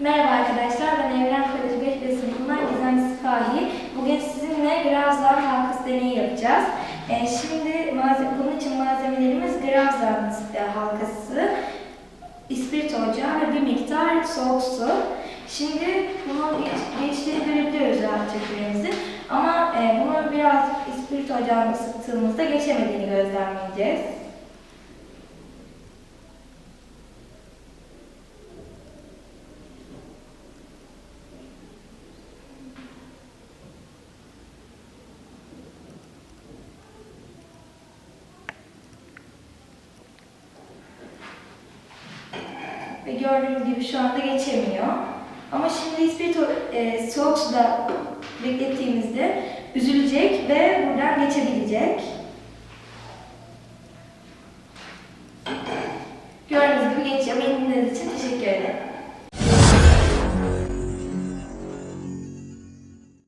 Merhaba arkadaşlar, ben Evren Koleji 5 B sınıfından Gizem Sipahi. Bugün sizinle Gravzan halkası deneyi yapacağız. Ee, şimdi malzeme, bunun için malzemelerimiz Gravzan e, halkası, ispirit ocağı ve bir miktar soğuk su. Şimdi bunu geçtiğini görebiliyoruz rahatça küremizi. Ama e, bunu biraz ispirit ocağını ısıttığımızda geçemediğini gözlemleyeceğiz. Ve gördüğünüz gibi şu anda geçemiyor. Ama şimdi hiçbir e, soğuk suda beklettiğimizde üzülecek ve buradan geçebilecek. Gördüğünüz gibi geçiyor. Benim için teşekkür ederim.